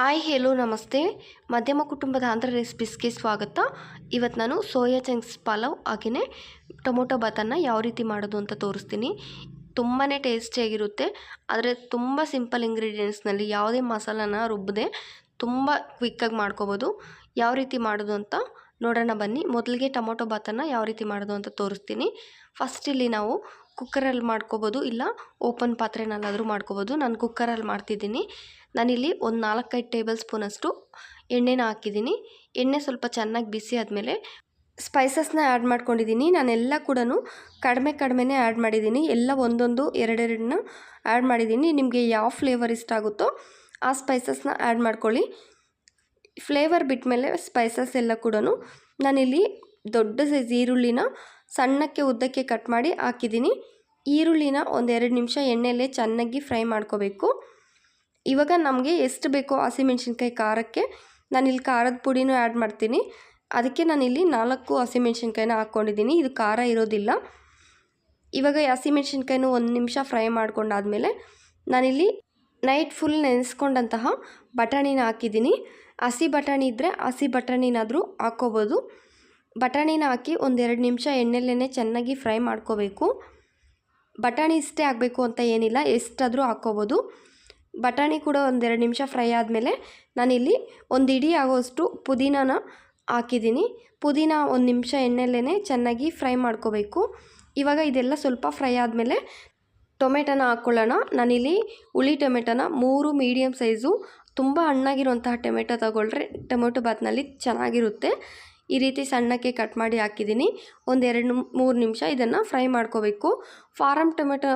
Hi hello ನಮಸ್ತೆ. ಮಧ್ಯಮ ಕುಟುಂಬದ ಆಂಧ್ರ ರೆಸಿಪೀಸ್ಗೆ ಸ್ವಾಗತ. ಇವತ್ತು ನಾನು ಸೋಯಾ ಚಂಕ್ಸ್ ಪಲಾವ್ ಹಾಗೆಯೇ ಟೊಮೊಟೊ ಬಾತನ್ನು ಯಾವ ರೀತಿ ಮಾಡೋದು ಅಂತ ತೋರಿಸ್ತೀನಿ. ತುಂಬಾ ಟೇಸ್ಟಿಯಾಗಿರುತ್ತೆ ಆದರೆ ತುಂಬ ಸಿಂಪಲ್ ಇಂಗ್ರೀಡಿಯೆಂಟ್ಸ್ನಲ್ಲಿ ಯಾವುದೇ ಮಸಾಲಾನ ರುಬ್ಬದೆ ತುಂಬ ಕ್ವಿಕ್ಕಾಗಿ ಮಾಡ್ಕೋಬೋದು. ಯಾವ ರೀತಿ ಮಾಡೋದು ಅಂತ ನೋಡೋಣ ಬನ್ನಿ. ಮೊದಲಿಗೆ ಟೊಮೊಟೊ ಬಾತನ್ನು ಯಾವ ರೀತಿ ಮಾಡೋದು ಅಂತ ತೋರಿಸ್ತೀನಿ. ಫಸ್ಟ್ ಇಲ್ಲಿ ನಾವು ಕುಕ್ಕರಲ್ಲಿ ಮಾಡ್ಕೋಬೋದು, ಇಲ್ಲ ಓಪನ್ ಪಾತ್ರೆನಲ್ಲಾದರೂ ಮಾಡ್ಕೋಬೋದು. ನಾನು ಕುಕ್ಕರಲ್ಲಿ ಮಾಡ್ತಿದ್ದೀನಿ. ನಾನಿಲ್ಲಿ ಒಂದು ನಾಲ್ಕೈದು ಟೇಬಲ್ ಸ್ಪೂನಷ್ಟು ಎಣ್ಣೆನ ಹಾಕಿದ್ದೀನಿ. ಎಣ್ಣೆ ಸ್ವಲ್ಪ ಚೆನ್ನಾಗಿ ಬಿಸಿ ಆದಮೇಲೆ ಸ್ಪೈಸಸ್ನ ಆ್ಯಡ್ ಮಾಡ್ಕೊಂಡಿದ್ದೀನಿ. ನಾನೆಲ್ಲ ಕೂಡ ಕಡಿಮೆ ಕಡಿಮೆನೇ ಆ್ಯಡ್ ಮಾಡಿದ್ದೀನಿ. ಎಲ್ಲ ಒಂದೊಂದು ಎರಡೆರಡನ್ನ ಆ್ಯಡ್ ಮಾಡಿದ್ದೀನಿ. ನಿಮಗೆ ಯಾವ ಫ್ಲೇವರ್ ಇಷ್ಟ ಆಗುತ್ತೋ ಆ ಸ್ಪೈಸಸ್ನ ಆ್ಯಡ್ ಮಾಡ್ಕೊಳ್ಳಿ. ಫ್ಲೇವರ್ ಬಿಟ್ಮೇಲೆ ಸ್ಪೈಸಸ್ ಎಲ್ಲ ಕೂಡ ನಾನಿಲ್ಲಿ ದೊಡ್ಡ ಸೈಜ್ ಈರುಳ್ಳಿನ ಸಣ್ಣಕ್ಕೆ ಉದ್ದಕ್ಕೆ ಕಟ್ ಮಾಡಿ ಹಾಕಿದ್ದೀನಿ. ಈರುಳ್ಳಿನ ಒಂದೆರಡು ನಿಮಿಷ ಎಣ್ಣೆಯಲ್ಲೇ ಚೆನ್ನಾಗಿ ಫ್ರೈ ಮಾಡ್ಕೋಬೇಕು. ಇವಾಗ ನಮಗೆ ಎಷ್ಟು ಬೇಕೋ ಹಸಿಮೆಣ್ಸಿನ್ಕಾಯಿ ಖಾರಕ್ಕೆ ನಾನಿಲ್ಲಿ ಖಾರದ ಪುಡಿನೂ ಆ್ಯಡ್ ಮಾಡ್ತೀನಿ. ಅದಕ್ಕೆ ನಾನಿಲ್ಲಿ ನಾಲ್ಕು ಹಸಿಮೆಣ್ಸಿನ್ಕಾಯಿನ ಹಾಕ್ಕೊಂಡಿದ್ದೀನಿ ಇದು ಖಾರ ಇರೋದಿಲ್ಲ. ಇವಾಗ ಹಸಿಮೆಣ್ಸಿನ್ಕಾಯಿನೂ ಒಂದು ನಿಮಿಷ ಫ್ರೈ ಮಾಡ್ಕೊಂಡಾದಮೇಲೆ ನಾನಿಲ್ಲಿ ನೈಟ್ ಫುಲ್ ನೆನೆಸ್ಕೊಂಡಂತಹ ಬಟಾಣಿನ ಹಾಕಿದ್ದೀನಿ. ಹಸಿ ಬಟಾಣಿ ಇದ್ದರೆ ಹಸಿ ಬಟಾಣಿನಾದರೂ ಹಾಕ್ಕೋಬೋದು ಬಟಾಣಿನ ಹಾಕಿ ಒಂದೆರಡು ನಿಮಿಷ ಎಣ್ಣೆಲ್ಲೇ ಚೆನ್ನಾಗಿ ಫ್ರೈ ಮಾಡ್ಕೋಬೇಕು. ಬಟಾಣಿ ಇಷ್ಟೇ ಆಗಬೇಕು ಅಂತ ಏನಿಲ್ಲ, ಎಷ್ಟಾದರೂ ಹಾಕ್ಕೋಬೋದು. ಬಟಾಣಿ ಕೂಡ ಒಂದೆರಡು ನಿಮಿಷ ಫ್ರೈ ಆದಮೇಲೆ ನಾನಿಲ್ಲಿ ಒಂದು ಇಡೀ ಆಗೋಷ್ಟು ಪುದೀನಾನ ಹಾಕಿದ್ದೀನಿ. ಪುದೀನ ಒಂದು ನಿಮಿಷ ಎಣ್ಣೆಲ್ಲೇ ಚೆನ್ನಾಗಿ ಫ್ರೈ ಮಾಡ್ಕೋಬೇಕು. ಇವಾಗ ಇದೆಲ್ಲ ಸ್ವಲ್ಪ ಫ್ರೈ ಆದಮೇಲೆ ಟೊಮೆಟೊನ ಹಾಕ್ಕೊಳ್ಳೋಣ ನಾನಿಲ್ಲಿ ಹುಳಿ ಟೊಮೆಟೊನ ಮೂರು ಮೀಡಿಯಮ್ ಸೈಜು, ತುಂಬ ಹಣ್ಣಾಗಿರುವಂತಹ ಟೊಮೆಟೊ ತಗೊಳ್ರೆ ಟೊಮೆಟೊ ಬಾತ್ನಲ್ಲಿ ಚೆನ್ನಾಗಿರುತ್ತೆ. ಈ ರೀತಿ ಸಣ್ಣಕ್ಕೆ ಕಟ್ ಮಾಡಿ ಹಾಕಿದ್ದೀನಿ. ಒಂದೆರಡು ಮೂರು ನಿಮಿಷ ಇದನ್ನು ಫ್ರೈ ಮಾಡ್ಕೋಬೇಕು. ಫಾರಮ್ ಟೊಮೆಟೊ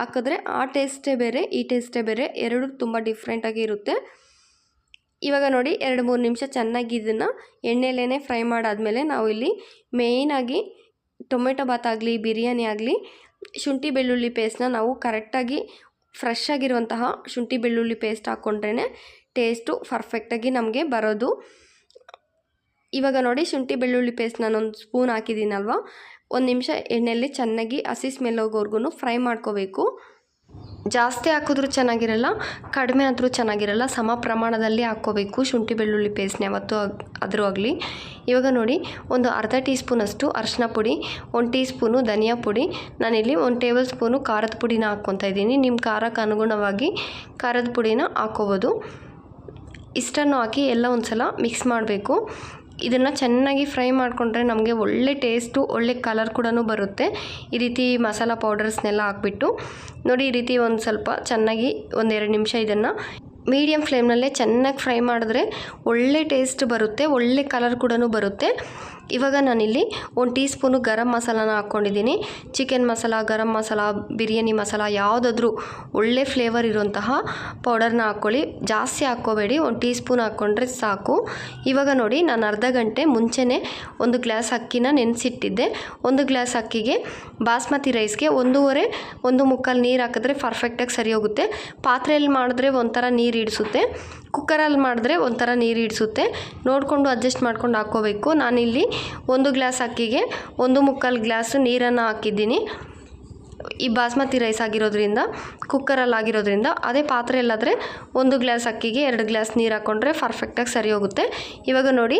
ಹಾಕಿದ್ರೆ ಆ ಟೇಸ್ಟೇ ಬೇರೆ, ಈ ಟೇಸ್ಟೇ ಬೇರೆ, ಎರಡು ತುಂಬ ಡಿಫ್ರೆಂಟಾಗಿ ಇರುತ್ತೆ. ಇವಾಗ ನೋಡಿ, ಎರಡು ಮೂರು ನಿಮಿಷ ಚೆನ್ನಾಗಿ ಇದನ್ನು ಎಣ್ಣೆಲೇ ಫ್ರೈ ಮಾಡಾದಮೇಲೆ ನಾವು ಇಲ್ಲಿ ಮೇಯ್ನಾಗಿ ಟೊಮೆಟೊ ಭಾತ್ ಆಗಲಿ, ಬಿರಿಯಾನಿ ಆಗಲಿ, ಶುಂಠಿ ಬೆಳ್ಳುಳ್ಳಿ ಪೇಸ್ಟ್ನ ನಾವು ಕರೆಕ್ಟಾಗಿ ಫ್ರೆಶ್ ಆಗಿರುವಂತಹ ಶುಂಠಿ ಬೆಳ್ಳುಳ್ಳಿ ಪೇಸ್ಟ್ ಹಾಕ್ಕೊಂಡ್ರೇ ಟೇಸ್ಟು ಪರ್ಫೆಕ್ಟಾಗಿ ನಮಗೆ ಬರೋದು. ಇವಾಗ ನೋಡಿ ಶುಂಠಿ ಬೆಳ್ಳುಳ್ಳಿ ಪೇಸ್ಟ್ ನಾನೊಂದು ಸ್ಪೂನ್ ಹಾಕಿದ್ದೀನಲ್ವ? ಒಂದು ನಿಮಿಷ ಎಣ್ಣೆಯಲ್ಲಿ ಚೆನ್ನಾಗಿ ಹಸಿ ಸ್ಮೆಲ್ ಹೋಗೋವರೆಗೂ ಫ್ರೈ ಮಾಡ್ಕೋಬೇಕು. ಜಾಸ್ತಿ ಹಾಕಿದ್ರೂ ಚೆನ್ನಾಗಿರಲ್ಲ, ಕಡಿಮೆ ಆದರೂ ಚೆನ್ನಾಗಿರಲ್ಲ, ಸಮ ಪ್ರಮಾಣದಲ್ಲಿ ಹಾಕ್ಕೋಬೇಕು ಶುಂಠಿ ಬೆಳ್ಳುಳ್ಳಿ ಪೇಸ್ಟ್ನ ಯಾವತ್ತೂ ಆದರೂ ಆಗಲಿ. ಇವಾಗ ನೋಡಿ, ಒಂದು ಅರ್ಧ ಟೀ ಸ್ಪೂನಷ್ಟು ಅರಿಶಿನ ಪುಡಿ, ಒಂದು ಟೀ ಸ್ಪೂನು ಧನಿಯಾ ಪುಡಿ. ನಾನಿಲ್ಲಿ ಒಂದು ಟೇಬಲ್ ಸ್ಪೂನು ಖಾರದ ಪುಡಿನ ಹಾಕ್ಕೊತಾ ಇದ್ದೀನಿ. ನಿಮ್ಮ ಖಾರಕ್ಕೆ ಅನುಗುಣವಾಗಿ ಖಾರದ ಪುಡಿನ ಹಾಕ್ಕೋಬೋದು ಇಷ್ಟನ್ನು ಹಾಕಿ ಎಲ್ಲ ಒಂದು ಸಲ ಮಿಕ್ಸ್ ಮಾಡಬೇಕು. ಇದನ್ನು ಚೆನ್ನಾಗಿ ಫ್ರೈ ಮಾಡಿಕೊಂಡ್ರೆ ನಮಗೆ ಒಳ್ಳೆ ಟೇಸ್ಟು, ಒಳ್ಳೆ ಕಲರ್ ಕೂಡ ಬರುತ್ತೆ. ಈ ರೀತಿ ಮಸಾಲ ಪೌಡರ್ಸ್ನೆಲ್ಲ ಹಾಕ್ಬಿಟ್ಟು ನೋಡಿ ಈ ರೀತಿ ಒಂದು ಸ್ವಲ್ಪ ಚೆನ್ನಾಗಿ ಒಂದೆರಡು ನಿಮಿಷ ಇದನ್ನು ಮೀಡಿಯಮ್ ಫ್ಲೇಮ್ನಲ್ಲೇ ಚೆನ್ನಾಗಿ ಫ್ರೈ ಮಾಡಿದ್ರೆ ಒಳ್ಳೆ ಟೇಸ್ಟ್ ಬರುತ್ತೆ, ಒಳ್ಳೆ ಕಲರ್ ಕೂಡ ಬರುತ್ತೆ. ಇವಾಗ ನಾನಿಲ್ಲಿ ಒಂದು ಟೀ ಸ್ಪೂನು ಗರಂ ಮಸಾಲಾನ ಹಾಕ್ಕೊಂಡಿದ್ದೀನಿ. ಚಿಕನ್ ಮಸಾಲ, ಗರಂ ಮಸಾಲ, ಬಿರಿಯಾನಿ ಮಸಾಲ, ಯಾವುದಾದ್ರೂ ಒಳ್ಳೆ ಫ್ಲೇವರ್ ಇರುವಂತಹ ಪೌಡರ್ನ ಹಾಕ್ಕೊಳ್ಳಿ. ಜಾಸ್ತಿ ಹಾಕ್ಕೋಬೇಡಿ, ಒಂದು ಟೀ ಸ್ಪೂನ್ ಹಾಕ್ಕೊಂಡ್ರೆ ಸಾಕು. ಇವಾಗ ನೋಡಿ, ನಾನು ಅರ್ಧ ಗಂಟೆ ಮುಂಚೆನೇ ಒಂದು ಗ್ಲಾಸ್ ಅಕ್ಕಿನ ನೆನೆಸಿಟ್ಟಿದ್ದೆ. ಒಂದು ಗ್ಲಾಸ್ ಅಕ್ಕಿಗೆ ಬಾಸ್ಮತಿ ರೈಸ್ಗೆ ಒಂದೂವರೆ, ಒಂದು ಮುಕ್ಕಾಲು ನೀರು ಹಾಕಿದ್ರೆ ಪರ್ಫೆಕ್ಟಾಗಿ ಸರಿ ಹೋಗುತ್ತೆ ಪಾತ್ರೆಯಲ್ಲಿ ಮಾಡಿದ್ರೆ ಒಂಥರ ನೀರು ಇಡಿಸುತ್ತೆ ಕುಕ್ಕರಲ್ಲಿ ಮಾಡಿದ್ರೆ ಒಂಥರ ನೀರು ಹಿಡಿಸುತ್ತೆ. ನೋಡಿಕೊಂಡು ಅಡ್ಜಸ್ಟ್ ಮಾಡ್ಕೊಂಡು ಹಾಕ್ಕೋಬೇಕು. ನಾನಿಲ್ಲಿ ಒಂದು ಗ್ಲಾಸ್ ಅಕ್ಕಿಗೆ ಒಂದು ಮುಕ್ಕಾಲು ಗ್ಲಾಸ್ ನೀರನ್ನು ಹಾಕಿದ್ದೀನಿ. ಈ ಬಾಸ್ಮತಿ ರೈಸ್ ಆಗಿರೋದ್ರಿಂದ, ಕುಕ್ಕರಲ್ಲಿ ಆಗಿರೋದ್ರಿಂದ, ಅದೇ ಪಾತ್ರೆಯಲ್ಲಾದರೆ ಒಂದು ಗ್ಲಾಸ್ ಅಕ್ಕಿಗೆ ಎರಡು ಗ್ಲಾಸ್ ನೀರು ಹಾಕ್ಕೊಂಡ್ರೆ ಪರ್ಫೆಕ್ಟಾಗಿ ಸರಿ ಹೋಗುತ್ತೆ. ಇವಾಗ ನೋಡಿ,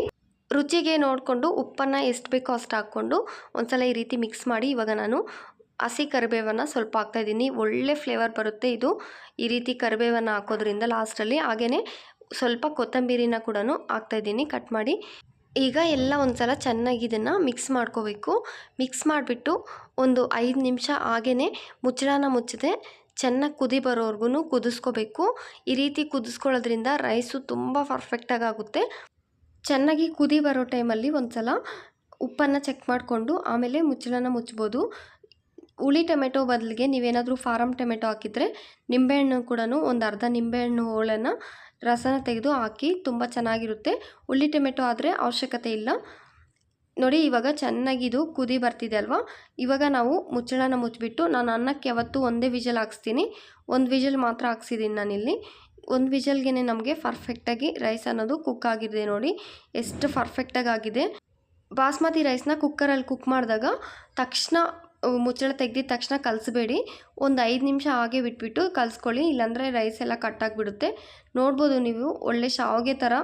ರುಚಿಗೆ ನೋಡಿಕೊಂಡು ಉಪ್ಪನ್ನು ಎಷ್ಟು ಬೇಕೋ ಅಷ್ಟು ಹಾಕ್ಕೊಂಡು ಒಂದ್ಸಲ ಈ ರೀತಿ ಮಿಕ್ಸ್ ಮಾಡಿ ಇವಾಗ ನಾನು ಹಸಿ ಕರಿಬೇವನ್ನು ಸ್ವಲ್ಪ ಹಾಕ್ತಾಯಿದ್ದೀನಿ ಒಳ್ಳೆ ಫ್ಲೇವರ್ ಬರುತ್ತೆ ಇದು. ಈ ರೀತಿ ಕರಿಬೇವನ್ನು ಹಾಕೋದ್ರಿಂದ ಲಾಸ್ಟಲ್ಲಿ ಹಾಗೆಯೇ ಸ್ವಲ್ಪ ಕೊತ್ತಂಬರಿನ ಕೂಡ ಹಾಕ್ತಾಯಿದ್ದೀನಿ ಕಟ್ ಮಾಡಿ. ಈಗ ಎಲ್ಲ ಒಂದು ಸಲ ಚೆನ್ನಾಗಿ ಇದನ್ನು ಮಿಕ್ಸ್ ಮಾಡ್ಕೋಬೇಕು. ಮಿಕ್ಸ್ ಮಾಡಿಬಿಟ್ಟು ಒಂದು ಐದು ನಿಮಿಷ ಹಾಗೆಯೇ ಮುಚ್ಚಳನ ಮುಚ್ಚದೆ ಚೆನ್ನಾಗಿ ಕುದಿ ಬರೋವರೆಗೂ ಕುದಿಸ್ಕೋಬೇಕು. ಈ ರೀತಿ ಕುದಿಸ್ಕೊಳ್ಳೋದ್ರಿಂದ ರೈಸು ತುಂಬ ಪರ್ಫೆಕ್ಟಾಗಿ ಆಗುತ್ತೆ. ಚೆನ್ನಾಗಿ ಕುದಿ ಬರೋ ಟೈಮಲ್ಲಿ ಒಂದು ಸಲ ಉಪ್ಪನ್ನು ಚೆಕ್ ಮಾಡಿಕೊಂಡು ಆಮೇಲೆ ಮುಚ್ಚಳನ ಮುಚ್ಬೋದು. ಹುಳಿ ಟೊಮೆಟೊ ಬದಲಿಗೆ ನೀವೇನಾದರೂ ಫಾರಮ್ ಟೊಮೆಟೊ ಹಾಕಿದರೆ ನಿಂಬೆಹಣ್ಣು ಕೂಡ ಒಂದು ಅರ್ಧ ನಿಂಬೆಹಣ್ಣು ಹೋಳನ್ನು ರಸನ ತೆಗೆದು ಹಾಕಿ ತುಂಬ ಚೆನ್ನಾಗಿರುತ್ತೆ. ಹುಳಿ ಟೊಮೆಟೊ ಆದರೆ ಅವಶ್ಯಕತೆ ಇಲ್ಲ. ನೋಡಿ, ಇವಾಗ ಚೆನ್ನಾಗಿದು ಕುದಿ ಬರ್ತಿದೆ ಅಲ್ವಾ? ಇವಾಗ ನಾವು ಮುಚ್ಚಳನ ಮುಚ್ಚಿಬಿಟ್ಟು ನಾನು ಅನ್ನಕ್ಕೆ ಯಾವತ್ತೂ ಒಂದೇ ವಿಜಲ್ ಹಾಕ್ಸ್ತೀನಿ. ಒಂದು ವಿಜಲ್ ಮಾತ್ರ ಹಾಕ್ಸಿದ್ದೀನಿ ನಾನಿಲ್ಲಿ. ಒಂದು ವಿಜಲ್ಗೆ ನಮಗೆ ಪರ್ಫೆಕ್ಟಾಗಿ ರೈಸ್ ಅನ್ನೋದು ಕುಕ್ ಆಗಿದೆ ನೋಡಿ. ಎಷ್ಟು ಪರ್ಫೆಕ್ಟಾಗಿ ಆಗಿದೆ. ಬಾಸ್ಮತಿ ರೈಸ್ನ ಕುಕ್ಕರಲ್ಲಿ ಕುಕ್ ಮಾಡಿದಾಗ ತಕ್ಷಣ ಮುಚ್ಚಳ ತೆಗೆದಿದ ತಕ್ಷಣ ಕಲಿಸ್ಬೇಡಿ. ಒಂದು ಐದು ನಿಮಿಷ ಹಾಗೆ ಬಿಟ್ಬಿಟ್ಟು ಕಲಿಸ್ಕೊಳ್ಳಿ. ಇಲ್ಲಾಂದರೆ ರೈಸ್ ಎಲ್ಲ ಕಟ್ಟಾಗಿಬಿಡುತ್ತೆ ನೋಡ್ಬೋದು ನೀವು ಒಳ್ಳೆ ಶಾವಿಗೆ ಥರ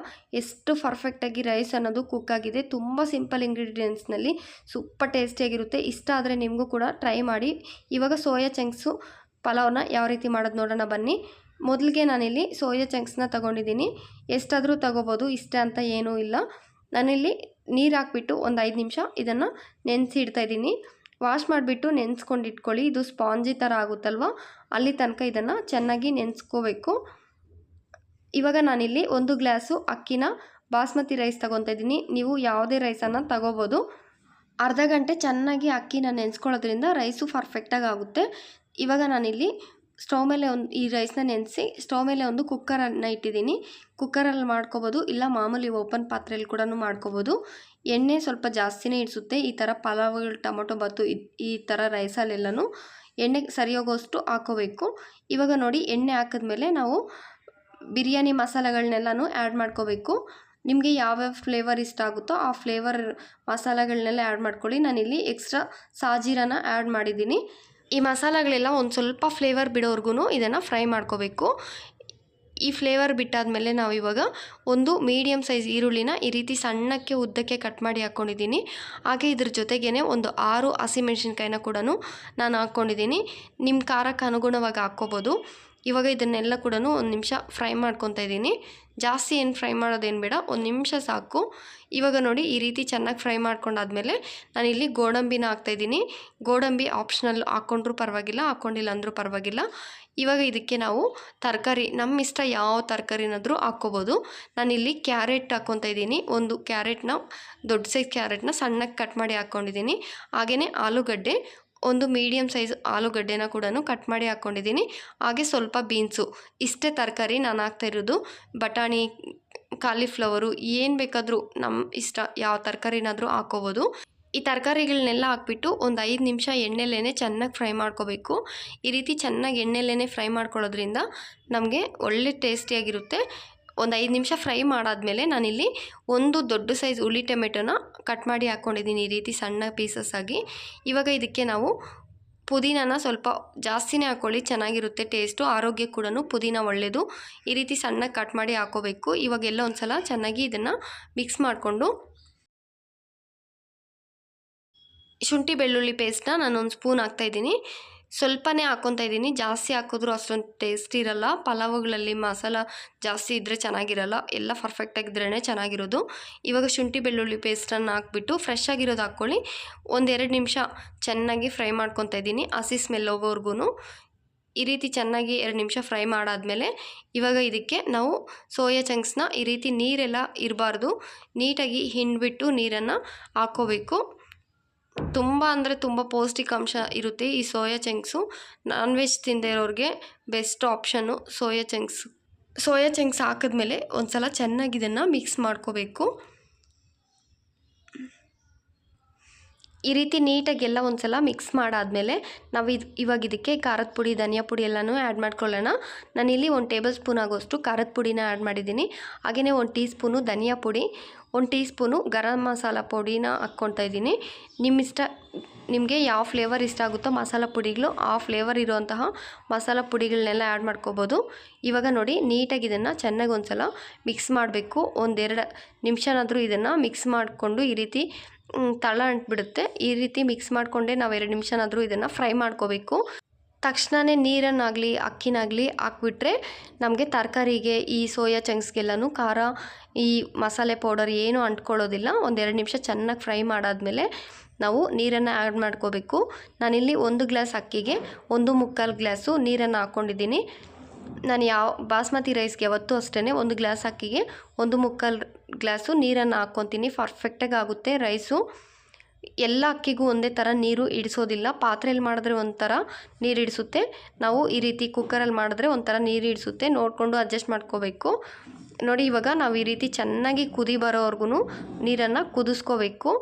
ಎಷ್ಟು ಪರ್ಫೆಕ್ಟಾಗಿ ರೈಸ್ ಅನ್ನೋದು ಕುಕ್ ಆಗಿದೆ. ತುಂಬ ಸಿಂಪಲ್ ಇಂಗ್ರೀಡಿಯೆಂಟ್ಸ್ನಲ್ಲಿ ಸೂಪರ್ ಟೇಸ್ಟಿಯಾಗಿರುತ್ತೆ ಇಷ್ಟ ಆದರೆ ನಿಮಗೂ ಕೂಡ ಟ್ರೈ ಮಾಡಿ. ಇವಾಗ ಸೋಯಾ ಚಂಕ್ಸು ಪಲಾವ್ನ ಯಾವ ರೀತಿ ಮಾಡೋದು ನೋಡೋಣ ಬನ್ನಿ. ಮೊದಲಿಗೆ ನಾನಿಲ್ಲಿ ಸೋಯಾ ಚಂಕ್ಸ್ನ ತೊಗೊಂಡಿದ್ದೀನಿ. ಎಷ್ಟಾದರೂ ತೊಗೋಬೋದು. ಇಷ್ಟ ಅಂತ ಏನೂ ಇಲ್ಲ. ನಾನಿಲ್ಲಿ ನೀರು ಹಾಕ್ಬಿಟ್ಟು ಒಂದು ಐದು ನಿಮಿಷ ಇದನ್ನು ನೆನೆಸಿ ಇಡ್ತಾಯಿದ್ದೀನಿ ವಾಶ್ ಮಾಡಿಬಿಟ್ಟು ನೆನೆಸ್ಕೊಂಡು ಇಟ್ಕೊಳ್ಳಿ. ಇದು ಸ್ಪಾಂಜಿ ಥರ ಆಗುತ್ತಲ್ವ? ಅಲ್ಲಿ ತನಕ ಇದನ್ನು ಚೆನ್ನಾಗಿ ನೆನೆಸ್ಕೋಬೇಕು. ಇವಾಗ ನಾನಿಲ್ಲಿ ಒಂದು ಗ್ಲಾಸು ಅಕ್ಕಿನ ಬಾಸ್ಮತಿ ರೈಸ್ ತಗೊತಾಯಿದ್ದೀನಿ ನೀವು ಯಾವುದೇ ರೈಸನ್ನು ತಗೋಬೋದು. ಅರ್ಧ ಗಂಟೆ ಚೆನ್ನಾಗಿ ಅಕ್ಕಿನ ನೆನೆಸ್ಕೊಳ್ಳೋದ್ರಿಂದ ರೈಸು ಪರ್ಫೆಕ್ಟಾಗಿ ಆಗುತ್ತೆ. ಇವಾಗ ನಾನಿಲ್ಲಿ ಸ್ಟವ್ ಮೇಲೆ ಒಂದು, ಈ ರೈಸ್ನ ನೆನೆಸಿ ಸ್ಟವ್ ಮೇಲೆ ಒಂದು ಕುಕ್ಕರನ್ನು ಇಟ್ಟಿದ್ದೀನಿ. ಕುಕ್ಕರಲ್ಲಿ ಮಾಡ್ಕೋಬೋದು, ಇಲ್ಲ ಮಾಮೂಲಿ ಓಪನ್ ಪಾತ್ರೆಯಲ್ಲಿ ಕೂಡ ಮಾಡ್ಕೋಬೋದು. ಎಣ್ಣೆ ಸ್ವಲ್ಪ ಜಾಸ್ತಿನೇ ಇಡಿಸುತ್ತೆ. ಈ ಥರ ಪಲಾವ್ಗಳು, ಟೊಮೊಟೊ ಬತ್ತು, ಈ ಥರ ರೈಸಲ್ಲೆಲ್ಲನೂ ಎಣ್ಣೆ ಸರಿಯೋಗೋಷ್ಟು ಹಾಕೋಬೇಕು. ಇವಾಗ ನೋಡಿ, ಎಣ್ಣೆ ಹಾಕಿದ್ಮೇಲೆ ನಾವು ಬಿರಿಯಾನಿ ಮಸಾಲೆಗಳನ್ನೆಲ್ಲನೂ ಆ್ಯಡ್ ಮಾಡ್ಕೋಬೇಕು. ನಿಮಗೆ ಯಾವ್ಯಾವ ಫ್ಲೇವರ್ ಇಷ್ಟ ಆಗುತ್ತೋ ಆ ಫ್ಲೇವರ್ ಮಸಾಲೆಗಳನ್ನೆಲ್ಲ ಆ್ಯಡ್ ಮಾಡ್ಕೊಳ್ಳಿ. ನಾನಿಲ್ಲಿ ಎಕ್ಸ್ಟ್ರಾ ಸಾಜೀರನ ಆ್ಯಡ್ ಮಾಡಿದ್ದೀನಿ. ಈ ಮಸಾಲೆಗಳೆಲ್ಲ ಒಂದು ಸ್ವಲ್ಪ ಫ್ಲೇವರ್ ಬಿಡೋರ್ಗು ಇದನ್ನು ಫ್ರೈ ಮಾಡ್ಕೋಬೇಕು. ಈ ಫ್ಲೇವರ್ ಬಿಟ್ಟಾದಮೇಲೆ ನಾವು ಇವಾಗ ಒಂದು ಮೀಡಿಯಮ್ ಸೈಜ್ ಈರುಳ್ಳಿನ ಈ ರೀತಿ ಸಣ್ಣಕ್ಕೆ ಉದ್ದಕ್ಕೆ ಕಟ್ ಮಾಡಿ ಹಾಕ್ಕೊಂಡಿದ್ದೀನಿ ಹಾಗೆ ಇದ್ರ ಜೊತೆಗೇ ಒಂದು ಆರು ಹಸಿಮೆಣ್ಸಿನ್ಕಾಯಿನ ಕೂಡ ನಾನು ಹಾಕ್ಕೊಂಡಿದ್ದೀನಿ ನಿಮ್ಮ ಖಾರಕ್ಕೆ ಅನುಗುಣವಾಗಿ ಹಾಕ್ಕೋಬೋದು. ಇವಾಗ ಇದನ್ನೆಲ್ಲ ಕೂಡ ಒಂದು ನಿಮಿಷ ಫ್ರೈ ಮಾಡ್ಕೊತಾ ಇದ್ದೀನಿ. ಜಾಸ್ತಿ ಏನು ಫ್ರೈ ಮಾಡೋದೇನು ಬೇಡ, ಒಂದು ನಿಮಿಷ ಸಾಕು. ಇವಾಗ ನೋಡಿ ಈ ರೀತಿ ಚೆನ್ನಾಗಿ ಫ್ರೈ ಮಾಡ್ಕೊಂಡಾದ್ಮೇಲೆ ನಾನಿಲ್ಲಿ ಗೋಡಂಬಿನ ಹಾಕ್ತಾಯಿದ್ದೀನಿ ಗೋಡಂಬಿ ಆಪ್ಷನಲ್ ಹಾಕ್ಕೊಂಡ್ರೂ ಪರವಾಗಿಲ್ಲ ಹಾಕ್ಕೊಂಡಿಲ್ಲ ಅಂದರೂ ಪರವಾಗಿಲ್ಲ. ಇವಾಗ ಇದಕ್ಕೆ ನಾವು ತರಕಾರಿ ನಮ್ಮ ಇಷ್ಟ ಯಾವ ತರಕಾರಿನಾದರೂ ಹಾಕ್ಕೋಬೋದು. ನಾನಿಲ್ಲಿ ಕ್ಯಾರೆಟ್ ಹಾಕ್ಕೊತಾ ಇದ್ದೀನಿ. ಒಂದು ಕ್ಯಾರೆಟ್ನ, ದೊಡ್ಡ ಸೈಜ್ ಕ್ಯಾರೆಟ್ನ ಸಣ್ಣಗೆ ಕಟ್ ಮಾಡಿ ಹಾಕ್ಕೊಂಡಿದ್ದೀನಿ ಹಾಗೆಯೇ ಆಲೂಗಡ್ಡೆ ಒಂದು ಮೀಡಿಯಮ್ ಸೈಜ್ ಆಲೂಗಡ್ಡೆನ ಕೂಡ ಕಟ್ ಮಾಡಿ ಹಾಕ್ಕೊಂಡಿದ್ದೀನಿ ಹಾಗೆ ಸ್ವಲ್ಪ ಬೀನ್ಸು. ಇಷ್ಟೇ ತರಕಾರಿ ನಾನು ಹಾಕ್ತಾ ಇರೋದು. ಬಟಾಣಿ ಕಾಲಿಫ್ಲವರು ಏನು ಬೇಕಾದರೂ ನಮ್ಮ ಇಷ್ಟ ಯಾವ ತರಕಾರಿನಾದರೂ ಹಾಕೋಬೋದು. ಈ ತರಕಾರಿಗಳನ್ನೆಲ್ಲ ಹಾಕ್ಬಿಟ್ಟು ಒಂದು ಐದು ನಿಮಿಷ ಎಣ್ಣೆಲೇ ಚೆನ್ನಾಗಿ ಫ್ರೈ ಮಾಡ್ಕೋಬೇಕು. ಈ ರೀತಿ ಚೆನ್ನಾಗಿ ಎಣ್ಣೆಲೇ ಫ್ರೈ ಮಾಡ್ಕೊಳ್ಳೋದ್ರಿಂದ ನಮಗೆ ಒಳ್ಳೆ ಟೇಸ್ಟಿಯಾಗಿರುತ್ತೆ. ಒಂದು ಐದು ನಿಮಿಷ ಫ್ರೈ ಮಾಡಾದಮೇಲೆ ನಾನಿಲ್ಲಿ ಒಂದು ದೊಡ್ಡ ಸೈಜ್ ಉಳ್ಳಿ ಟೊಮೆಟೊನ ಕಟ್ ಮಾಡಿ ಹಾಕ್ಕೊಂಡಿದ್ದೀನಿ ಈ ರೀತಿ ಸಣ್ಣ ಪೀಸಸ್ ಆಗಿ. ಇವಾಗ ಇದಕ್ಕೆ ನಾವು ಪುದೀನನ ಸ್ವಲ್ಪ ಜಾಸ್ತಿನೇ ಹಾಕ್ಕೊಳ್ಳಿ ಚೆನ್ನಾಗಿರುತ್ತೆ ಟೇಸ್ಟು ಆರೋಗ್ಯ ಕೂಡ ಪುದೀನ ಒಳ್ಳೆಯದು ಈ ರೀತಿ ಸಣ್ಣ ಕಟ್ ಮಾಡಿ ಹಾಕೋಬೇಕು. ಇವಾಗೆಲ್ಲ ಒಂದು ಸಲ ಚೆನ್ನಾಗಿ ಇದನ್ನು ಮಿಕ್ಸ್ ಮಾಡಿಕೊಂಡು. ಶುಂಠಿ ಬೆಳ್ಳುಳ್ಳಿ ಪೇಸ್ಟ್ನ ನಾನು ಒಂದು ಸ್ಪೂನ್ ಹಾಕ್ತಾಯಿದ್ದೀನಿ ಸ್ವಲ್ಪನೇ ಹಾಕ್ಕೊತಾ ಇದ್ದೀನಿ. ಜಾಸ್ತಿ ಹಾಕಿದ್ರೂ ಅಷ್ಟೊಂದು ಟೇಸ್ಟ್ ಇರಲ್ಲ. ಪಲಾವುಗಳಲ್ಲಿ ಮಸಾಲ ಜಾಸ್ತಿ ಇದ್ದರೆ ಚೆನ್ನಾಗಿರಲ್ಲ. ಎಲ್ಲ ಪರ್ಫೆಕ್ಟಾಗಿದ್ರೇ ಚೆನ್ನಾಗಿರೋದು. ಇವಾಗ ಶುಂಠಿ ಬೆಳ್ಳುಳ್ಳಿ ಪೇಸ್ಟನ್ನು ಹಾಕ್ಬಿಟ್ಟು ಫ್ರೆಶ್ ಆಗಿರೋದು ಹಾಕ್ಕೊಳ್ಳಿ. ಒಂದೆರಡು ನಿಮಿಷ ಚೆನ್ನಾಗಿ ಫ್ರೈ ಮಾಡ್ಕೊತಾ ಇದ್ದೀನಿ. ಹಸಿ ಸ್ಮೆಲ್ ಹೋಗೋರ್ಗು ಈ ರೀತಿ ಚೆನ್ನಾಗಿ ಎರಡು ನಿಮಿಷ ಫ್ರೈ ಮಾಡಾದಮೇಲೆ ಇವಾಗ ಇದಕ್ಕೆ ನಾವು ಸೋಯಾ ಚಂಕ್ಸ್ನ ಈ ರೀತಿ ನೀರೆಲ್ಲ ಇರಬಾರ್ದು. ನೀಟಾಗಿ ಹಿಂಡ್ಬಿಟ್ಟು ನೀರನ್ನು ಹಾಕ್ಕೋಬೇಕು. ತುಂಬ ಅಂದರೆ ತುಂಬ ಪೌಷ್ಟಿಕಾಂಶ ಇರುತ್ತೆ ಈ ಸೋಯಾ ಚಂಕ್ಸು ನಾನ್ ವೆಜ್ ತಿಂದೇ ಇರೋರಿಗೆ best option soya chunks soya chunks ಹಾಕಿದ್ಮೇಲೆ ಒಂದು ಸಲ ಚೆನ್ನಾಗಿ ಇದನ್ನು ಮಿಕ್ಸ್ ಮಾಡ್ಕೋಬೇಕು. ಈ ರೀತಿ ನೀಟಾಗಿ ಎಲ್ಲ ಒಂದು ಸಲ ಮಿಕ್ಸ್ ಮಾಡಾದಮೇಲೆ ನಾವು ಇದು ಇವಾಗ ಇದಕ್ಕೆ ಖಾರದ ಪುಡಿ, ಧನಿಯಾ ಪುಡಿ ಎಲ್ಲನೂ ಆ್ಯಡ್ ಮಾಡ್ಕೊಳ್ಳೋಣ. ನಾನಿಲ್ಲಿ ಒಂದು ಟೇಬಲ್ ಸ್ಪೂನ್ ಆಗೋಷ್ಟು ಖಾರದ ಪುಡಿನ ಆ್ಯಡ್ ಮಾಡಿದ್ದೀನಿ. ಹಾಗೆಯೇ ಒಂದು ಟೀ ಸ್ಪೂನು ಧನಿಯಾ ಪುಡಿ, ಒಂದು ಟೀ ಸ್ಪೂನು ಗರಂ ಮಸಾಲ ಪುಡಿನ ಹಾಕ್ಕೊತಾ ಇದ್ದೀನಿ. ನಿಮ್ಮ ಇಷ್ಟ, ನಿಮಗೆ ಯಾವ ಫ್ಲೇವರ್ ಇಷ್ಟ ಆಗುತ್ತೋ ಮಸಾಲ ಪುಡಿಗಳು, ಆ ಫ್ಲೇವರ್ ಇರುವಂತಹ ಮಸಾಲ ಪುಡಿಗಳನ್ನೆಲ್ಲ ಆ್ಯಡ್ ಮಾಡ್ಕೋಬೋದು. ಇವಾಗ ನೋಡಿ, ನೀಟಾಗಿ ಇದನ್ನು ಚೆನ್ನಾಗಿ ಒಂದು ಸಲ ಮಿಕ್ಸ್ ಮಾಡಬೇಕು. ಒಂದೆರಡು ನಿಮಿಷನಾದರೂ ಇದನ್ನು ಮಿಕ್ಸ್ ಮಾಡಿಕೊಂಡು ಈ ರೀತಿ ತಳ ಅಂಟ್ಬಿಡುತ್ತೆ. ಈ ರೀತಿ ಮಿಕ್ಸ್ ಮಾಡಿಕೊಂಡೇ ನಾವು ಎರಡು ನಿಮಿಷನಾದರೂ ಇದನ್ನು ಫ್ರೈ ಮಾಡ್ಕೋಬೇಕು. ತಕ್ಷಣವೇ ನೀರನ್ನಾಗಲಿ, ಅಕ್ಕಿನಾಗಲಿ ಹಾಕ್ಬಿಟ್ರೆ ನಮಗೆ ತರಕಾರಿಗೆ, ಈ ಸೋಯಾ ಚಂಕ್ಸ್ಗೆಲ್ಲನೂ ಖಾರ, ಈ ಮಸಾಲೆ ಪೌಡರ್ ಏನೂ ಅಂಟ್ಕೊಳ್ಳೋದಿಲ್ಲ. ಒಂದೆರಡು ನಿಮಿಷ ಚೆನ್ನಾಗಿ ಫ್ರೈ ಮಾಡಾದಮೇಲೆ ನಾವು ನೀರನ್ನು ಆ್ಯಡ್ ಮಾಡ್ಕೋಬೇಕು. ನಾನಿಲ್ಲಿ ಒಂದು ಗ್ಲಾಸ್ ಅಕ್ಕಿಗೆ ಒಂದು ಮುಕ್ಕಾಲು ಗ್ಲಾಸು ನೀರನ್ನು ಹಾಕ್ಕೊಂಡಿದ್ದೀನಿ ನಾನು ಯಾವ ಬಾಸ್ಮತಿ ರೈಸ್ಗೆ ಯಾವತ್ತೂ ಅಷ್ಟೇ ಒಂದು ಗ್ಲಾಸ್ ಅಕ್ಕಿಗೆ ಒಂದು ಮುಕ್ಕಾಲು ಗ್ಲಾಸು ನೀರನ್ನು ಹಾಕ್ಕೊತೀನಿ. ಪರ್ಫೆಕ್ಟಾಗಿ ಆಗುತ್ತೆ ರೈಸು. ಎಲ್ಲ ಅಕ್ಕಿಗೂ ಒಂದೇ ಥರ ನೀರು ಇಡಿಸೋದಿಲ್ಲ. ಪಾತ್ರೆಯಲ್ಲಿ ಮಾಡಿದ್ರೆ ಒಂಥರ ನೀರು ಇಡಿಸುತ್ತೆ. ನಾವು ಈ ರೀತಿ ಕುಕ್ಕರಲ್ಲಿ ಮಾಡಿದ್ರೆ ಒಂಥರ ನೀರು ಇಡಿಸುತ್ತೆ. ನೋಡಿಕೊಂಡು ಅಡ್ಜಸ್ಟ್ ಮಾಡ್ಕೋಬೇಕು. ನೋಡಿ ಇವಾಗ ನಾವು ಈ ರೀತಿ ಚೆನ್ನಾಗಿ ಕುದಿ ಬರೋವರೆಗೂ ನೀರನ್ನು ಕುದಿಸ್ಕೋಬೇಕು.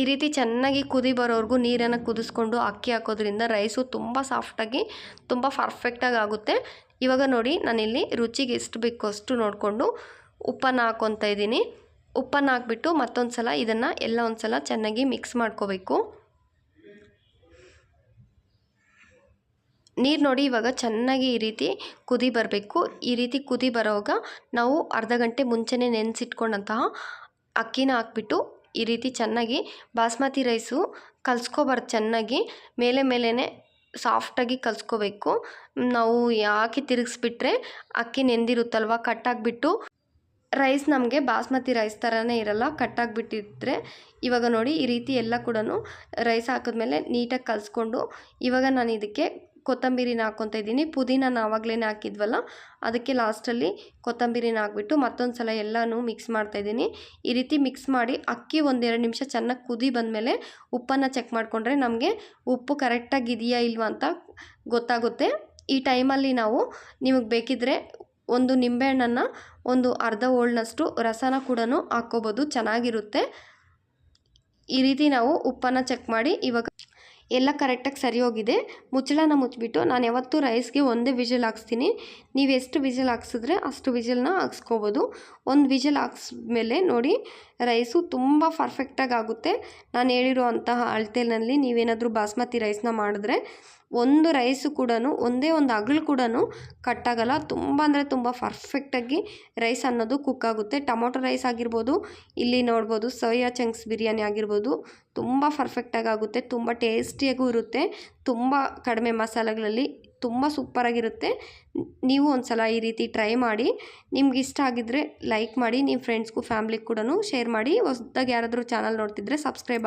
ಈ ರೀತಿ ಚೆನ್ನಾಗಿ ಕುದಿ ಬರೋವರೆಗೂ ನೀರನ್ನು ಕುದಿಸ್ಕೊಂಡು ಅಕ್ಕಿ ಹಾಕೋದ್ರಿಂದ ರೈಸು ತುಂಬ ಸಾಫ್ಟಾಗಿ, ತುಂಬ ಪರ್ಫೆಕ್ಟಾಗಿ ಆಗುತ್ತೆ. ಇವಾಗ ನೋಡಿ, ನಾನಿಲ್ಲಿ ರುಚಿಗೆ ಎಷ್ಟು ಬೇಕೋ ಅಷ್ಟು ನೋಡಿಕೊಂಡು ಉಪ್ಪನ್ನು ಹಾಕ್ಕೊತಾ ಇದ್ದೀನಿ. ಉಪ್ಪನ್ನು ಹಾಕ್ಬಿಟ್ಟು ಮತ್ತೊಂದು ಸಲ ಇದನ್ನು ಎಲ್ಲ ಒಂದು ಸಲ ಚೆನ್ನಾಗಿ ಮಿಕ್ಸ್ ಮಾಡ್ಕೋಬೇಕು. ನೀರು ನೋಡಿ, ಇವಾಗ ಚೆನ್ನಾಗಿ ಈ ರೀತಿ ಕುದಿ ಬರಬೇಕು. ಈ ರೀತಿ ಕುದಿ ಬರೋವಾಗ ನಾವು ಅರ್ಧ ಗಂಟೆ ಮುಂಚೆನೇ ನೆನೆಸಿಟ್ಕೊಂಡಂತಹ ಅಕ್ಕಿನ ಹಾಕ್ಬಿಟ್ಟು ಈ ರೀತಿ ಚೆನ್ನಾಗಿ ಬಾಸ್ಮತಿ ರೈಸು ಕಲ್ಸ್ಕೊಬಾರ್ದು ಚೆನ್ನಾಗಿ. ಮೇಲೆ ಮೇಲೇ ಸಾಫ್ಟಾಗಿ ಕಲ್ಸ್ಕೋಬೇಕು. ನಾವು ಹಾಕಿ ತಿರುಗಿಸ್ಬಿಟ್ರೆ ಅಕ್ಕಿ ನೆಂದಿರುತ್ತಲ್ವ, ಕಟ್ಟಾಗಿಬಿಟ್ಟು ರೈಸ್ ನಮಗೆ ಬಾಸ್ಮತಿ ರೈಸ್ ಥರನೇ ಇರಲ್ಲ, ಕಟ್ಟಾಗಿಬಿಟ್ಟಿದ್ರೆ. ಇವಾಗ ನೋಡಿ ಈ ರೀತಿ ಎಲ್ಲ ಕೂಡ ರೈಸ್ ಹಾಕಿದ್ಮೇಲೆ ನೀಟಾಗಿ ಕಲಿಸ್ಕೊಂಡು ಇವಾಗ ನಾನು ಇದಕ್ಕೆ ಕೊತ್ತಂಬರಿನ ಹಾಕ್ಕೊತಾ ಇದ್ದೀನಿ. ಪುದೀನ ಆವಾಗಲೇ ಹಾಕಿದ್ವಲ್ಲ, ಅದಕ್ಕೆ ಲಾಸ್ಟಲ್ಲಿ ಕೊತ್ತಂಬರಿನ ಹಾಕ್ಬಿಟ್ಟು ಮತ್ತೊಂದು ಸಲ ಎಲ್ಲನೂ ಮಿಕ್ಸ್ ಮಾಡ್ತಾಯಿದ್ದೀನಿ ಈ ರೀತಿ ಮಿಕ್ಸ್ ಮಾಡಿ ಅಕ್ಕಿ ಒಂದೆರಡು ನಿಮಿಷ ಚೆನ್ನಾಗಿ ಕುದಿ ಬಂದಮೇಲೆ ಉಪ್ಪನ್ನು ಚೆಕ್ ಮಾಡಿಕೊಂಡ್ರೆ ನಮಗೆ ಉಪ್ಪು ಕರೆಕ್ಟಾಗಿ ಇದೆಯಾ ಇಲ್ವಾ ಅಂತ ಗೊತ್ತಾಗುತ್ತೆ. ಈ ಟೈಮಲ್ಲಿ ನಾವು ನಿಮಗೆ ಬೇಕಿದ್ದರೆ ಒಂದು ನಿಂಬೆಹಣ್ಣನ್ನು ಒಂದು ಅರ್ಧ ಹೋಳ್ನಷ್ಟು ರಸನ ಕೂಡ ಹಾಕ್ಕೋಬೋದು, ಚೆನ್ನಾಗಿರುತ್ತೆ. ಈ ರೀತಿ ನಾವು ಉಪ್ಪನ್ನು ಚೆಕ್ ಮಾಡಿ ಇವಾಗ ಎಲ್ಲ ಕರೆಕ್ಟಾಗಿ ಸರಿ ಹೋಗಿದೆ. ಮುಚ್ಚಳನ ಮುಚ್ಚಿಬಿಟ್ಟು ನಾನು ಯಾವತ್ತೂ ರೈಸ್ಗೆ ಒಂದೇ ವಿಜಲ್ ಹಾಕ್ಸ್ತೀನಿ. ನೀವು ಎಷ್ಟು ವಿಜಲ್ ಹಾಕ್ಸಿದ್ರೆ ಅಷ್ಟು ವಿಜಲ್ನ ಹಾಕ್ಸ್ಕೋಬೋದು. ಒಂದು ವಿಜಲ್ ಹಾಕ್ಸ್ಮೇಲೆ ನೋಡಿ ರೈಸು ತುಂಬ ಪರ್ಫೆಕ್ಟಾಗಿ ಆಗುತ್ತೆ ನಾನು ಹೇಳಿರೋ ಅಂತಹ ಅಳತೆಯಲ್ಲಿ ನೀವೇನಾದರೂ ಬಾಸ್ಮತಿ ರೈಸ್ನ ಮಾಡಿದ್ರೆ ಒಂದು ರೈಸು ಕೂಡ ಒಂದೇ ಒಂದು ಅಗಲು ಕೂಡ ಕಟ್ಟಾಗಲ್ಲ. ತುಂಬ ಅಂದರೆ ತುಂಬ ಪರ್ಫೆಕ್ಟಾಗಿ ರೈಸ್ ಅನ್ನೋದು ಕುಕ್ ಆಗುತ್ತೆ ಟೊಮೊಟೊ ರೈಸ್ ಆಗಿರ್ಬೋದು, ಇಲ್ಲಿ ನೋಡ್ಬೋದು ಸೋಯಾ ಚಂಕ್ಸ್ ಬಿರಿಯಾನಿ ಆಗಿರ್ಬೋದು, ತುಂಬ ಪರ್ಫೆಕ್ಟಾಗಿ ಆಗುತ್ತೆ ತುಂಬ ಟೇಸ್ಟಿಯಾಗೂ ಇರುತ್ತೆ. ತುಂಬ ಕಡಿಮೆ ಮಸಾಲೆಗಳಲ್ಲಿ ತುಂಬ ಸೂಪರಾಗಿರುತ್ತೆ. ನೀವು ಒಂದು ಸಲ ಈ ರೀತಿ ಟ್ರೈ ಮಾಡಿ. ನಿಮ್ಗೆ ಇಷ್ಟ ಆಗಿದ್ದರೆ ಲೈಕ್ ಮಾಡಿ, ನಿಮ್ಮ ಫ್ರೆಂಡ್ಸ್ಗೂ ಫ್ಯಾಮ್ಲಿಗೆ ಕೂಡ ಶೇರ್ ಮಾಡಿ. ಹೊಸ್ದಾಗಿ ಯಾರಾದರೂ ಚಾನಲ್ ನೋಡ್ತಿದ್ರೆ ಸಬ್ಸ್ಕ್ರೈಬ್ ಆಗಿ